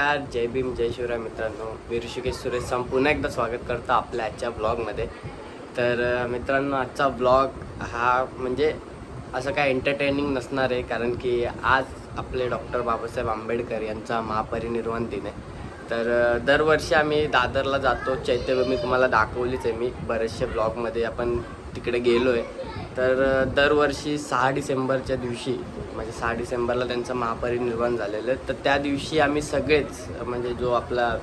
नमस्कार जय भीम जय शिवराय मित्रांनो. मी ऋषिकेश सुरेश संपूर्ण पुन्हा एकदा स्वागत करतो आपल्या आजच्या ब्लॉगमध्ये तर मित्रांनो आजचा ब्लॉग हा म्हणजे असं काय एंटरटेनिंग नसणार आहे कारण की आज आपले डॉक्टर बाबासाहेब आंबेडकर यांचा महापरिनिर्वाण दिन आहे. तर दरवर्षी आम्ही दादरला जातो. चैत्यभूमी तुम्हाला दाखवलीच आहे मी. बरेचसे ब्लॉगमध्ये आपण तिकडे गेलो आहे तर दरवर्षी सहा डिसेंबरच्या दिवशी म्हणजे सहा डिसेंबरला त्यांचं महापरिनिर्वाण झालेलं. आहे तर त्या दिवशी आम्ही सगळेच म्हणजे जो आपला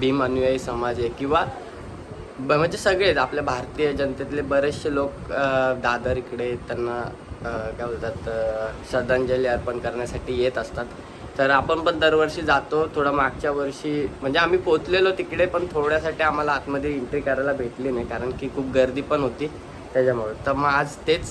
भीम अनुयायी समाज आहे किंवा ब- म्हणजे सगळेच आपल्या भारतीय जनतेतले बरेचसे लोक दादर इकडे त्यांना काय बोलतात श्रद्धांजली अर्पण करण्यासाठी येत असतात. तर आपण पण दरवर्षी जातो. थोडं मागच्या वर्षी म्हणजे आम्ही पोचलेलो तिकडे पण थोड्यासाठी आम्हाला आतमध्ये एंट्री करायला भेटली नाही कारण की खूप गर्दी पण होती. त्याच्यामुळे. तर मग आज तेच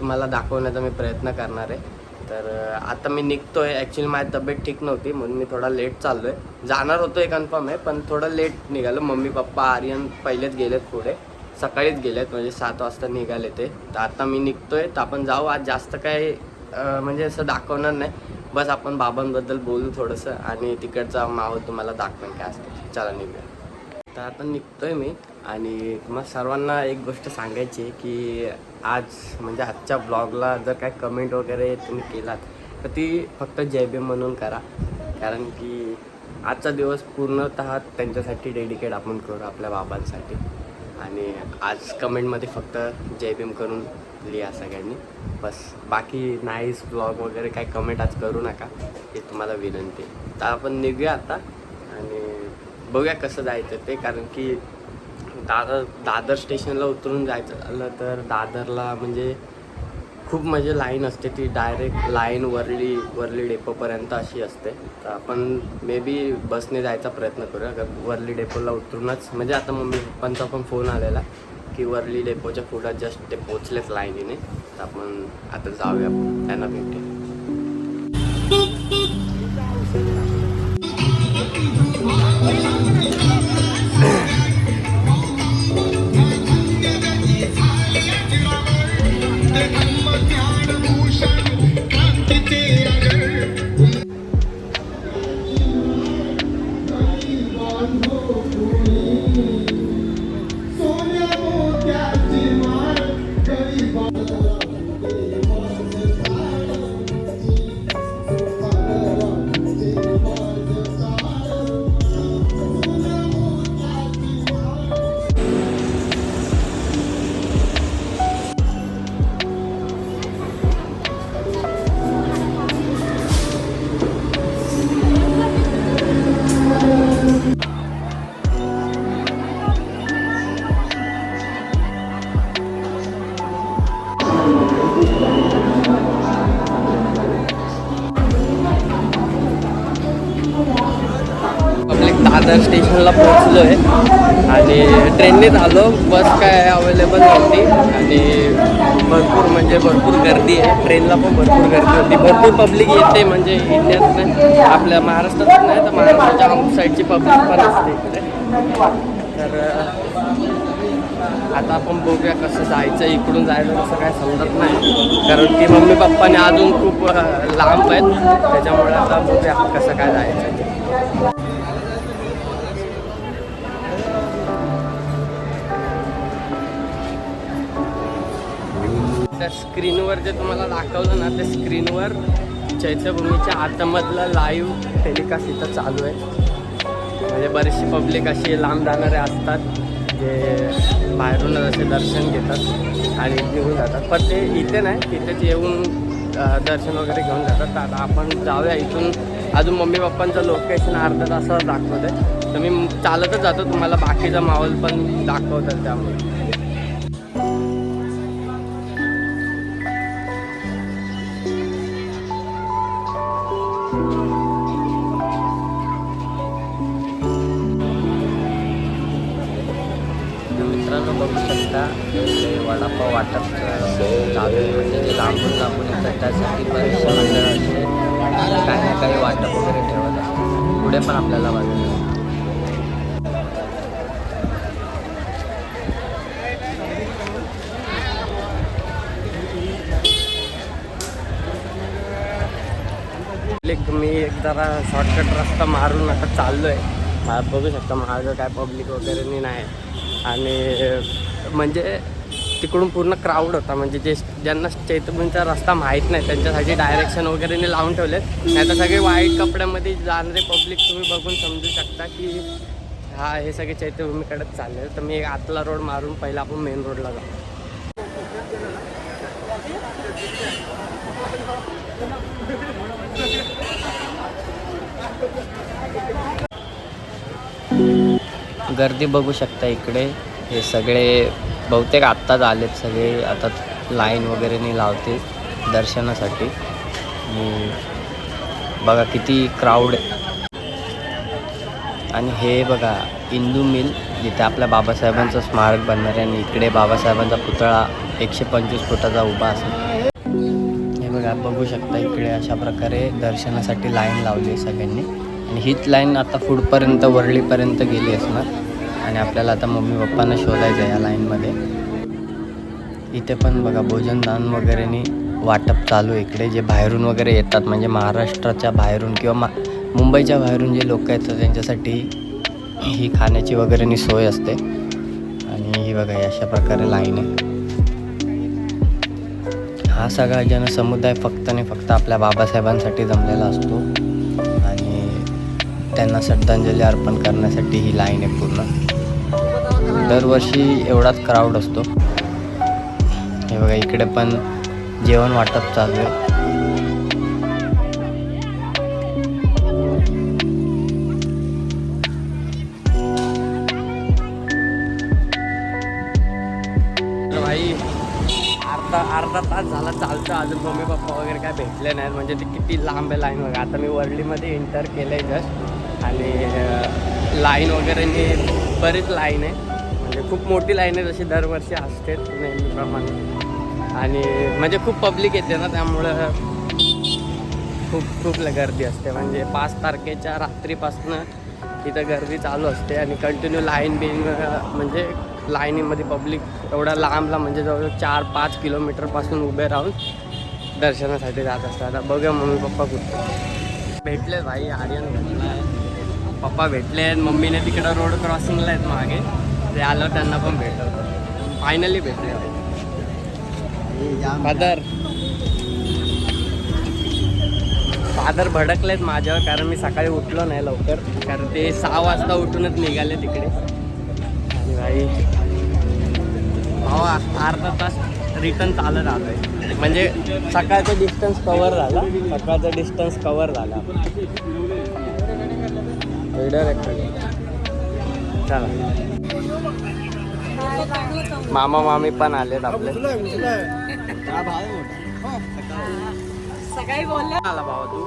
तुम्हाला दाखवण्याचा मी प्रयत्न करणार आहे. तर आता मी आहे ॲक्च्युली माझी तब्येत ठीक नव्हती. म्हणून मी थोडा लेट चाललो आहे जाणार होतो आहे कन्फर्म आहे पण थोडं लेट निघालो. मम्मी पप्पा आर्यन पहिलेच गेलेत पुढे. सकाळीच गेलेत म्हणजे सात वाजता निघाले ते. तर आता मी निघतो आहे तर आपण जाऊ. आज जास्त काय म्हणजे असं दाखवणार नाही. बस आपण बाबांबद्दल बोलू थोडंसं. आणि तिकडचा माहोल तुम्हाला दाखवेन काय असतं. चला निघूया. तर आता निघतोय मी. आणि तुम्हाला सर्वांना एक गोष्ट सांगायची की आज म्हणजे आजच्या ब्लॉगला जर काय कमेंट वगैरे तुम्ही केलात तर ती फक्त जय भीम म्हणून करा. कारण की आजचा दिवस पूर्णतः त्यांच्यासाठी डेडिकेट आपण करू आपल्या बाबांसाठी. आणि आज कमेंटमध्ये फक्त जय भीम करून लिहा सगळ्यांनी. बस बाकी नाईस ब्लॉग वगैरे काय कमेंट आज करू नका हे तुम्हाला विनंती आहे. तर आपण निघूया आता आणि बघूया कसं जायचं ते कारण की दादर दादर स्टेशनला उतरून जायचं झालं तर दादरला म्हणजे खूप म्हणजे लाईन असते ती डायरेक्ट लाईन वरली वरली डेपोपर्यंत अशी असते. तर आपण मे बी बसने जायचा प्रयत्न करूया. कारण वरली डेपोला उतरूनच म्हणजे आता मम्मी पप्पांचा पण फोन आलेला की वरली डेपोच्या पुढं जस्ट ते पोचलेच लाईनीने. तर आपण आता जाऊया त्यांना भेटूया. दादर स्टेशनला पोहोचलो आहे आणि ट्रेननेच आलो बस काय अवेलेबल नव्हती. आणि भरपूर म्हणजे भरपूर गर्दी आहे. ट्रेनला पण भरपूर गर्दी होती. भरपूर पब्लिक येते म्हणजे इंडियात नाही आपल्या महाराष्ट्रात नाही तर महाराष्ट्राच्या आउट साईडची पब्लिक पण असते तर आता आपण बघूया कसं जायचं. इकडून जायचं कसं काय समजत नाही. कारण की मम्मी पप्पाने अजून खूप लांब आहेत. त्याच्यामुळे आता बघूया कसं काय जायचं. स्क्रीनवर जे तुम्हाला दाखवलं ना ते स्क्रीनवर चैत्यभूमीच्या आतमधला लाईव्ह टेलिकास्ट इथं चालू आहे. म्हणजे बरीचशी पब्लिक अशी लांब जाणारे असतात जे बाहेरूनच असे दर्शन घेतात आणि निघून जातात. पण ते इथे नाही तिथेच येऊन दर्शन वगैरे घेऊन जातात. तर आता आपण जाऊया इथून. अजून मम्मी पप्पांचं लोकेशन अर्धा तासावर दाखवत आहे तर मी चालतच जातो तुम्हाला बाकीचा माहोल पण दाखवतात त्यामुळे. मित्रांनो बघू शकता इकडे वडापाव वाटप चालू म्हणजे जे लांबून लांबून येतात त्यासाठी बरेचसे मंडळ असे काही ना काही वाटप वगैरे ठेवत असतात. पुढे पण आपल्याला वाटतं. मी तुम्ही एक जरा शॉर्टकट रस्ता मारून आता चाललो आहे बघू शकता माझं काय पब्लिक वगैरे नाही. आणि म्हणजे तिकडून पूर्ण क्राऊड होता. म्हणजे जे ज्यांना चैतभूमीचा रस्ता माहीत नाही त्यांच्यासाठी डायरेक्शन वगैरेने लावून ठेवलेत. नाही तर सगळे वाईट कपड्यामध्ये जाणारे पब्लिक तुम्ही बघून समजू शकता की हा हे सगळे चैत्यभूमीकडेच चालले. तर मी एक आतला रोड मारून पहिला आपण मेन रोडला जाऊ. गर्दी बघू शकता इकडे. हे सगळे बहुतेक आत्ताच आलेत सगळे. आता लाईन वगैरे नाही लावते दर्शनासाठी. बघा किती क्राऊड आणि हे बघा इंदू मिल जिथे आपल्या बाबासाहेबांचं स्मारक बनणार आहे आणि इकडे बाबासाहेबांचा पुतळा एकशे पंचवीस फुटाचा उभा असेल. हे बघा बघू शकता इकडे अशा प्रकारे दर्शनासाठी लाईन लावली आहे सगळ्यांनी. आणि हीच लाईन आता पुढपर्यंत वरळीपर्यंत गेली असणार. आणि आपल्याला आता मम्मी पप्पांना शोधायचं आहे या लाईनमध्ये. इथे पण बघा भोजनदान वगैरेनी वाटप चालू इकडे जे बाहेरून वगैरे येतात म्हणजे महाराष्ट्राच्या बाहेरून किंवा मा मुंबईच्या बाहेरून जे लोक येतात त्यांच्यासाठी ही खाण्याची वगैरेनी सोय असते. आणि ही बघा अशा प्रकारे लाईन आहे. हा सगळा जनसमुदाय फक्त आणि फक्त आपल्या बाबासाहेबांसाठी जमलेला असतो. त्यांना श्रद्धांजली अर्पण करण्यासाठी ही लाईन आहे पूर्ण. दरवर्षी एवढाच क्राऊड असतो. हे बघा इकडे पण जेवण वाटप चालू आहे. तर भाई अर्धा अर्धा तास झाला चालतं अजून. मम्मी पप्पा वगैरे काय भेटले नाहीत. म्हणजे ते किती लांब आहे लाईन वगैरे आता मी वर्लीमध्ये एंटर केलं आहे जस्ट आणि लाईन वगैरे नी बरीच लाईन आहे. म्हणजे खूप मोठी लाईन आहे जशी दरवर्षी असते नेहमीप्रमाणे. आणि म्हणजे खूप पब्लिक येते ना त्यामुळं खूप खूप ल- गर्दी असते. म्हणजे पाच तारखेच्या रात्रीपासनं तिथं गर्दी चालू असते आणि कंटिन्यू लाईन बिन म्हणजे लाईनीमध्ये पब्लिक एवढा लांबला म्हणजे जवळजवळ चार पाच किलोमीटरपासून उभे राहून दर्शनासाठी जात असतात. आता बघा मम्मी पप्पा कुठे भेटले भाई आर्यन भेटलाय पप्पा भेटले आहेत मम्मीने तिकडं रोड क्रॉसिंगला आहेत मागे. ते आलं त्यांना पण भेटवतो फायनली भेटले. फादर. फादर भडकलेत माझ्यावर कारण मी सकाळी उठलो नाही लवकर. कारण ते सहा वाजता उठूनच निघाले तिकडे. आणि भाई भावा अर्धा तास रिटर्न चालत आलोय. म्हणजे सकाळचं डिस्टन्स कवर झालं सकाळचं डिस्टन्स कवर झाला. चला. मामा मामी पण आलेत आपले. सकाळी बोलले. आला भावा तू.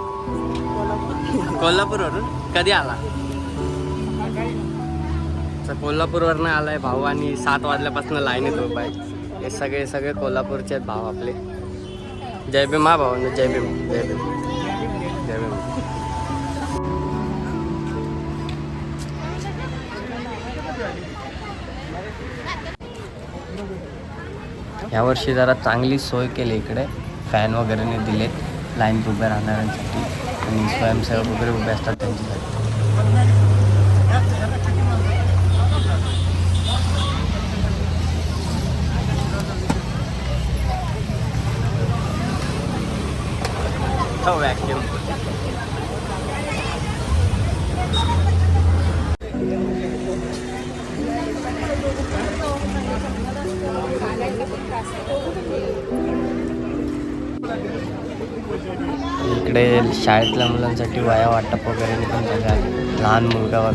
कोल्हापूरवरून? कधी आला? तर कोल्हापूरवरनं आलाय भाऊ आणि सात वाजल्यापासून लाईनीत उभा आहे. हे सगळे सगळे कोल्हापूरचे आहेत भाऊ आपले. जय भीम हा भाऊ जय भीम जय भीम. यावर्षी जरा चांगली सोय केली इकडे. फॅन वगैरे नाही दिलेत. लाईन उभे राहणाऱ्यांसाठी. आणि स्वयंसेवक वगैरे उभे असतात त्यांच्यासाठी. व्हॅक्युम शाळेतल्या मुलांसाठी वया वाटप वगैरे पण लहान मुलगा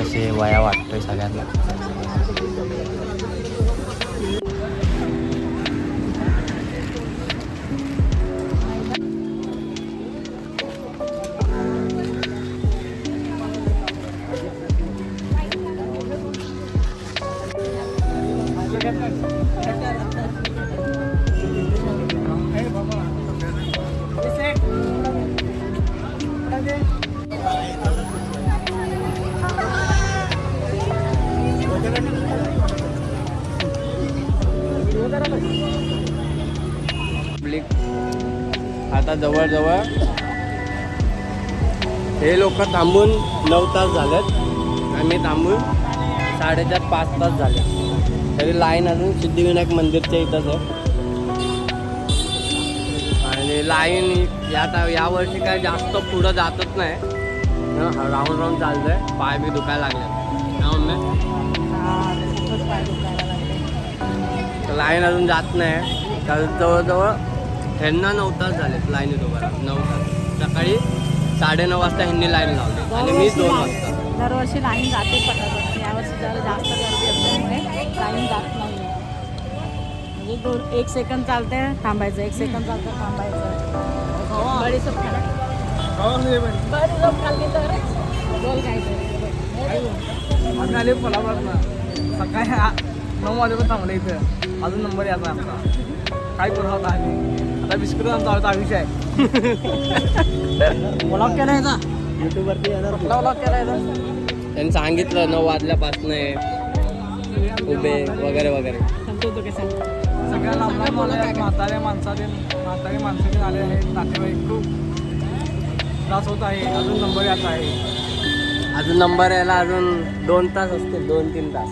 कसे वया वाटतोय सगळ्यांना. थांबून नऊ तास झालेत. आम्ही थांबून साडेचार पाच तास झाले तरी लाईन अजून सिद्धिविनायक मंदिरच्या इथंच आहे. आणि लाईन या या वर्षी काय जास्त पुढं जातच नाही. राऊंड राऊंड चालतंय. पाय बी दुखायला लागले मम्मी? लाईन अजून जात नाही. तर जवळजवळ त्यांना नऊ तास झालेत लाईन उभा नऊ तास. सकाळी साडेनऊ वाजता ह्यांनी लाईन लावली. आणि मी दोन वाजता. दरवर्षी लाईन जाते पटापट यावर्षी जरा जास्त गर्दी असल्यामुळे लाईन जात नाही. म्हणजे दोन एक सेकंद चालते थांबायचं. एक सेकंद चालतं थांबायचं. खाला बडीसोप खाल्ली तर बोल काय आले कोल्हापुरात सकाळी नऊ वाजेपर्यंत थांबले इथं. अजून नंबर यायचा आमचा. काय करू होता आम्ही? आता बिस्किट आमचा आवडता आयुष्य आहे. ब्लॉक केला याचा युट्यूबवरती येणार कुठला ब्लॉक केला याचा त्यांनी सांगितलं नऊ वाजल्यापासून उभे वगैरे वगैरे. सगळ्यांना आपल्या मुलं म्हातारे माणसाचे म्हातारे माणसाचे आले आहेत. नातेवाईक खूप त्रास होत आहे. अजून नंबर याचा आहे. अजून नंबर यायला अजून दोन तास असतील दोन तीन तास.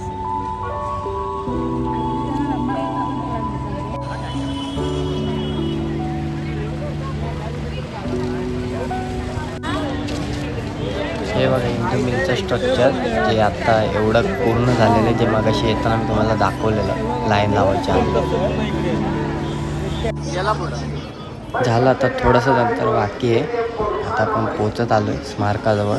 हे बघा इंटरमिलचं स्ट्रक्चर जे आत्ता एवढं पूर्ण झालेलं आहे जे मगाशी येताना मी तुम्हाला दाखवलेलं लाईन लावायच्या आधी. झालं आता थोडंसं नंतर बाकी आहे. आता आपण पोचत आलो आहे स्मारकाजवळ.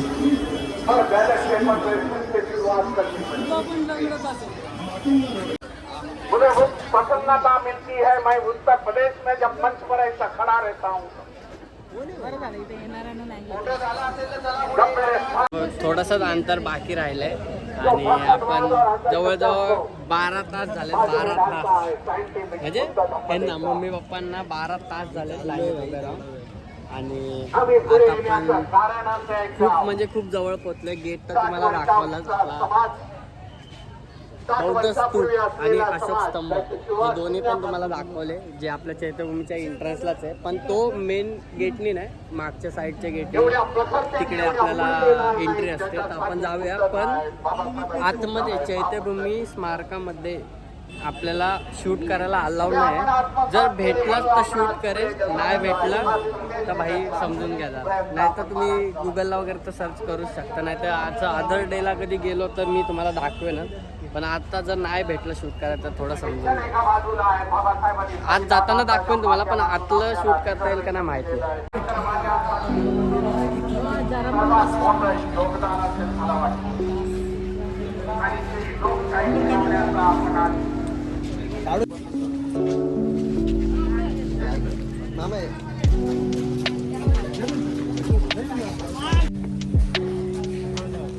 मुझे प्रसन्नता मिलती है मैं उत्तर प्रदेश में जब मंच पर ऐसा खड़ा रहता हूँ। थोडंसंच अंतर बाकी राहिलंय. आणि आपण जवळजवळ बारा तास झाले बारा तास. म्हणजे त्यांना मम्मी पप्पांना बारा तास झाले लाईन वगैरे आणि आता आपण खूप म्हणजे खूप जवळ पोचलोय गेट तर तुम्हाला दाखवलाच. आपला बौद्ध स्तूप आणि अशोक स्तंभ. हे दोन्ही पण तुम्हाला दाखवले जे आपल्या चैत्यभूमीच्या एंट्रन्सलाच आहे. पण तो मेन गेटनी नाही मागच्या साईडच्या गेटनी तिकडे आपल्याला एंट्री असते. तर आपण जाऊया. पण आतमध्ये चैत्यभूमी स्मारकामध्ये आपल्याला शूट करायला अलाउड नाही जर भेटलाच तर शूट करेल. नाही भेटला तर भाई समजून घ्या नाही तर तुम्ही गुगलला वगैरे तर सर्च करू शकता. नाही तर आज अदर डेला कधी गेलो तर मी तुम्हाला दाखवेन पण आता जर नाही भेटलं शूट करायचं तर थोडं समजून आज जाताना दाखवेन तुम्हाला पण आतलं शूट करता येईल का नाही माहिती.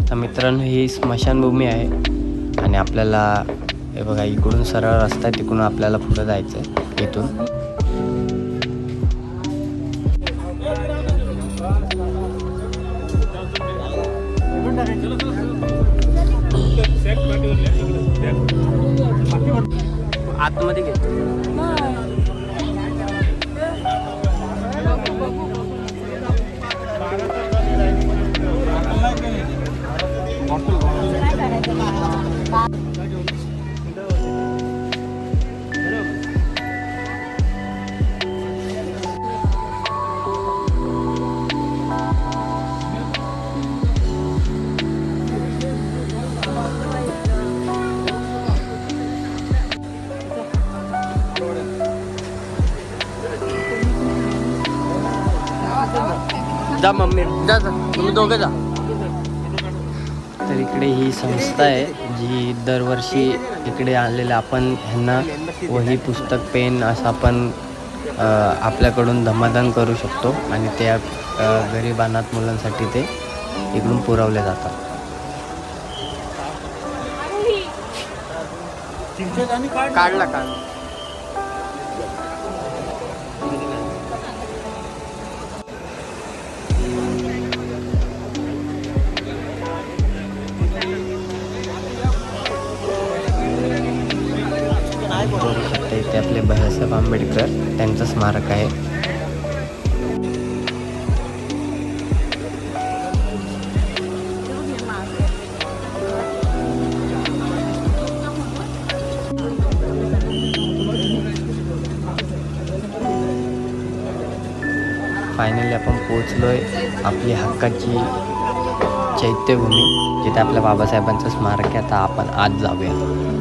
तर मित्रांनो ही स्मशानभूमी आहे. आणि आपल्याला हे बघा इकडून सरळ रस्ता आहे तिकडून आपल्याला पुढं जायचं आहे इथून. आतमध्ये घे. जा मम्मी. जा जा. तुम्ही दोघं जा. तर इकडे ही संस्था आहे जी दरवर्षी इकडे आलेले आपण ह्यांना वही पुस्तक पेन असं आपण आपल्याकडून धमादान करू शकतो आणि त्या गरीब अनाथ मुलांसाठी ते इकडून पुरवले जातात. काढला काढ बघू इथे आपले बाळासाहेब आंबेडकर त्यांचं स्मारक आहे. फायनली आपण पोचलो आहे आपली हक्काची चैत्यभूमी जिथे आपल्या बाबासाहेबांचं स्मारक आहे. आता आपण आज जाऊया.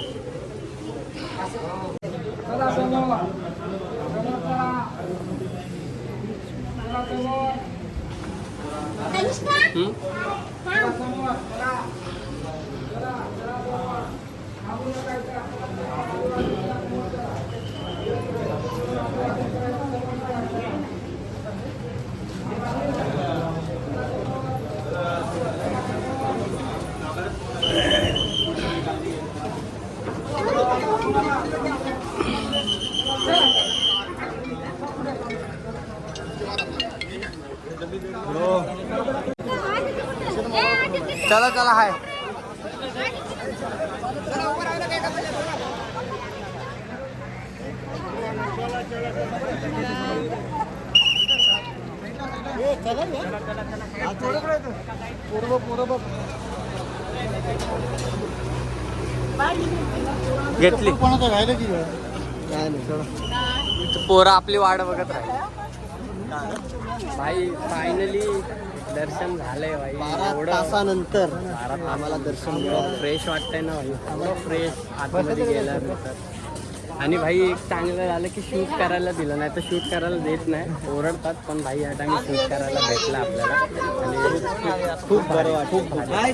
चला चला हाय घेतली. पोरं आपली वाट बघत राहील. भाई फायनली दर्शन झालंय भाई. एवढं तासानंतर बारा आम्हाला दर्शन फ्रेश वाटतंय ना भाई. एवढं फ्रेश आतमध्ये गेल्यानंतर. आणि भाई एक चांगलं झालं की शूट करायला दिलं. नाही तर शूट करायला देत नाही. ओरडतात पण भाई या टाइम शूट करायला भेटलं आपल्याला. आणि खूप बरं वाटतं खूप भारी.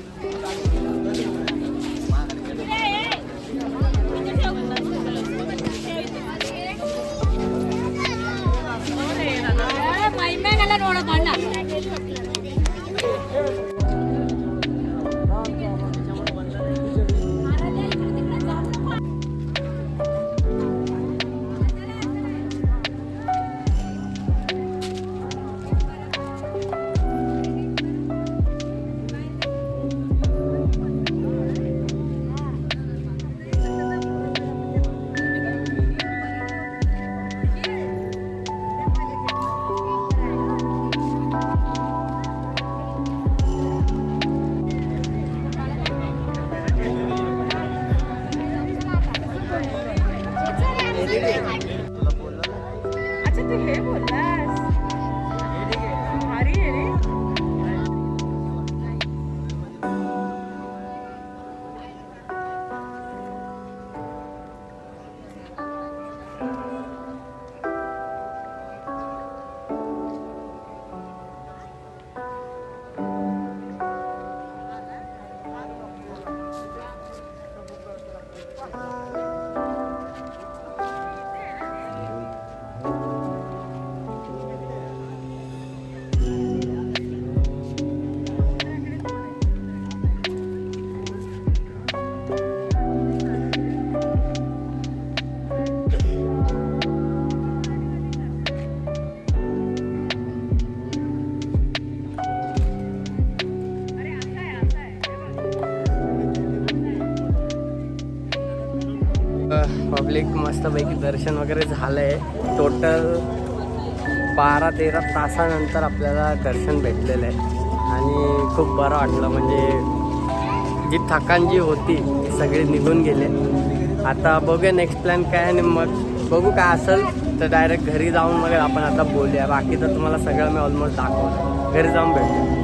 पब्लिक मस्तपैकी दर्शन वगैरे झालंय. टोटल बारा तेरा तासानंतर आपल्याला दर्शन भेटलेलं आहे. आणि खूप बरं वाटलं म्हणजे जी थकान जी होती ती सगळी निघून गेले. आता बघूया नेक्स्ट प्लॅन काय आणि मग बघू काय असेल तर डायरेक्ट घरी जाऊन मग आपण आता बोलूया. बाकी तर तुम्हाला सगळं मी ऑलमोस्ट दाखवलं घरी जाऊन भेटू.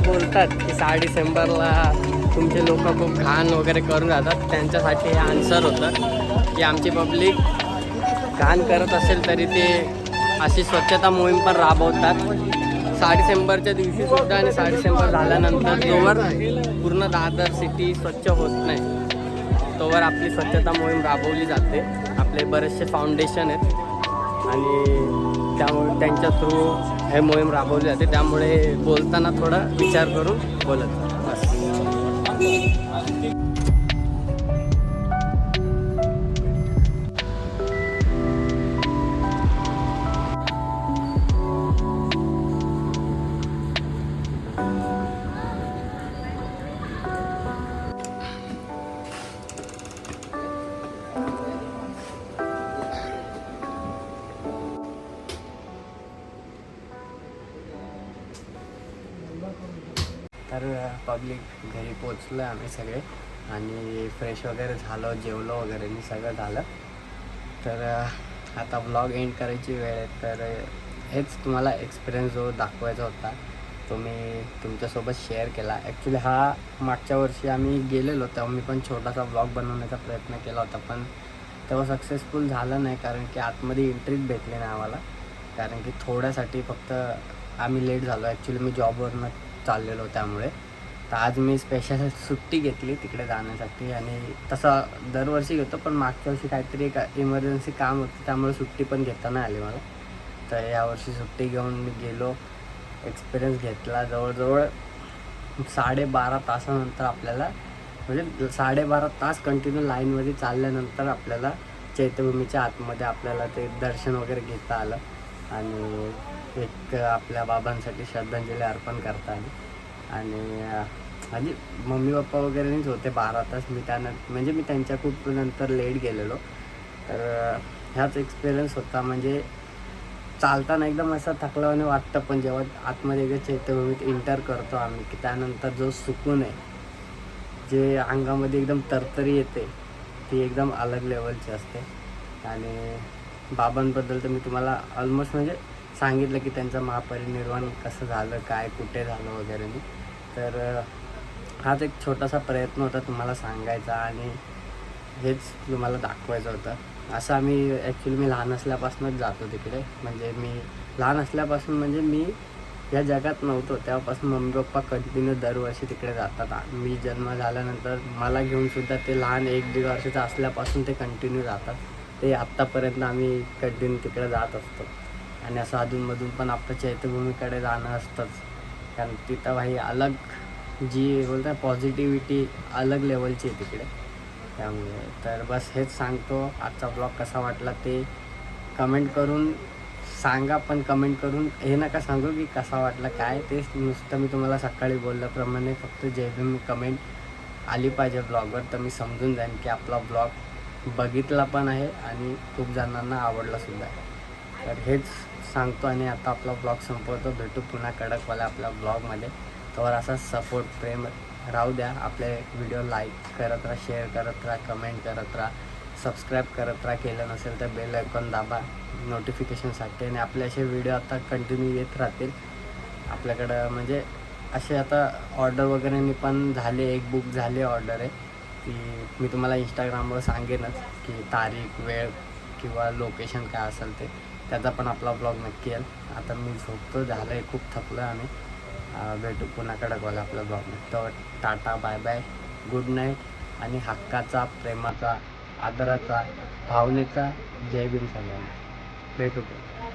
बोलतात की सहा डिसेंबरला तुमचे लोक खूप घाण वगैरे करून जातात त्यांच्यासाठी हे आन्सर होतं की आमची पब्लिक घाण करत असेल तरी ते अशी स्वच्छता मोहीम पण राबवतात. सहा डिसेंबरच्या दिवशी सुद्धा आणि सहा डिसेंबर झाल्यानंतर जोवर पूर्ण दादर सिटी स्वच्छ होत नाही. तोवर आपली स्वच्छता मोहीम राबवली जाते. आपले बरेचसे फाउंडेशन आहेत. आणि त्यामुळे त्यांच्या थ्रू हे मोहीम राबवली जाते. त्यामुळे बोलताना थोडा विचार करून बोलत असं बस. बसलो आम्ही सगळे. आणि फ्रेश वगैरे झालो जेवलो वगैरे मी सगळं झालं. तर आता ब्लॉग एंड करायची वेळ आहे. तर हेच तुम्हाला एक्सपिरियन्स जो दाखवायचा होता तो मी तुमच्यासोबत शेअर केला. ॲक्च्युली हा मागच्या वर्षी आम्ही गेलेलो तेव्हा मी पण छोटासा ब्लॉग बनवण्याचा प्रयत्न केला होता. पण तेव्हा सक्सेसफुल झालं नाही कारण की आतमध्ये एंट्रीच भेटली नाही आम्हाला. कारण की थोड्यासाठी फक्त आम्ही लेट झालो. ॲक्च्युली मी जॉबवरनं चाललेलो त्यामुळे. तर आज मी स्पेशल सुट्टी घेतली तिकडे जाण्यासाठी आणि तसं दरवर्षी घेतो पण मागच्या वर्षी काहीतरी एक इमर्जन्सी काम होतं त्यामुळे सुट्टी पण घेता नाही आली मला. तर यावर्षी सुट्टी घेऊन मी गेलो एक्सपिरियन्स घेतला जवळजवळ साडेबारा तासानंतर आपल्याला म्हणजे साडेबारा तास कंटिन्यू लाईनमध्ये चालल्यानंतर आपल्याला चैत्यभूमीच्या आतमध्ये आपल्याला ते दर्शन वगैरे घेता आलं. आणि एक आपल्या बाबांसाठी श्रद्धांजली अर्पण करता आली. आणि अं, म्हणजे मम्मी पप्पा वगैरेनेच होते बारा तास मी त्यानंतर म्हणजे मी त्यांच्या खूप नंतर लेट गेलेलो. तर ह्याच एक्सपिरियन्स होता. म्हणजे चालताना एकदम असं थकल्यावाने वाटतं पण जेव्हा आतमध्ये एकदा चैत्यभूमीत इंटर करतो आम्ही की त्यानंतर जो सुकून आहे जे अंगामध्ये एकदम तरतरी येते ती एकदम अलग लेवलची असते. आणि बाबांबद्दल तर मी तुम्हाला ऑलमोस्ट म्हणजे सांगितलं की त्यांचं महापरिनिर्वाण कसं झालं काय कुठे झालं वगैरे तर हाच एक छोटासा प्रयत्न होता तुम्हाला सांगायचा आणि हेच तुम्हाला दाखवायचं होतं. असं आम्ही ॲक्च्युली मी लहान असल्यापासूनच जातो तिकडे. म्हणजे मी लहान असल्यापासून म्हणजे मी या जगात नव्हतो. तेव्हापासून मम्मी पप्पा कंटिन्यू दरवर्षी तिकडे जातात. मी जन्म झाल्यानंतर मला घेऊनसुद्धा ते लहान एक दीड वर्षाचं असल्यापासून ते कंटिन्यू जातात. ते आत्तापर्यंत आम्ही कंटिन्यू तिकडे जात असतो. आणि असं अधूनमधून पण आपलं चैत्यभूमीकडे जाणं असतंच. कारण तिथं भाई अलग जी बोलतात पॉझिटिव्हिटी अलग लेवलची आहे तिकडे. त्यामुळे तर बस हेच सांगतो. आजचा ब्लॉग कसा वाटला ते कमेंट करून सांगा. पण कमेंट करून हे नका सांगू की कसा वाटला काय? तेच नुसतं मी तुम्हाला सकाळी बोलल्याप्रमाणे फक्त जे मी कमेंट आली पाहिजे ब्लॉगवर तर मी समजून जाईन की आपला ब्लॉग बघितला पण आहे आणि खूप जणांना आवडला सुद्धा आहे. तर हेच सांगतो आणि आता आपला ब्लॉग संपवतो. भेटू पुन्हा कडकवाला आपल्या ब्लॉगमध्ये तर असा सपोर्ट प्रेम राहू द्या. आपले व्हिडिओ लाईक करत राहा शेअर करत राहा कमेंट करत राहा. सबस्क्राईब करत राहा. केलं नसेल तर बेल आयकॉन दाबा. नोटिफिकेशनसाठी आणि आपले असे व्हिडिओ आता कंटिन्यू येत राहतील. आपल्याकडं म्हणजे असे आता ऑर्डर वगैरे पण झाले एक बुक झाली ऑर्डर आहे. ती मी तुम्हाला इंस्टाग्रामवर सांगेनच की तारीख वेळ किंवा लोकेशन काय असेल ते. त्याचा पण आपला ब्लॉग नक्की येईल. आता मी झोपतो. झालं आहे खूप थकलो आहे आम्ही. भेटू पुन्हा कडकवाला आपल्या ब्लॉगमध्ये तर tata bye bye good night आणि हक्काचा प्रेमाचा आदराचा भावनेचा जय भीम सगळ्यांना. भेटू पुन्हा.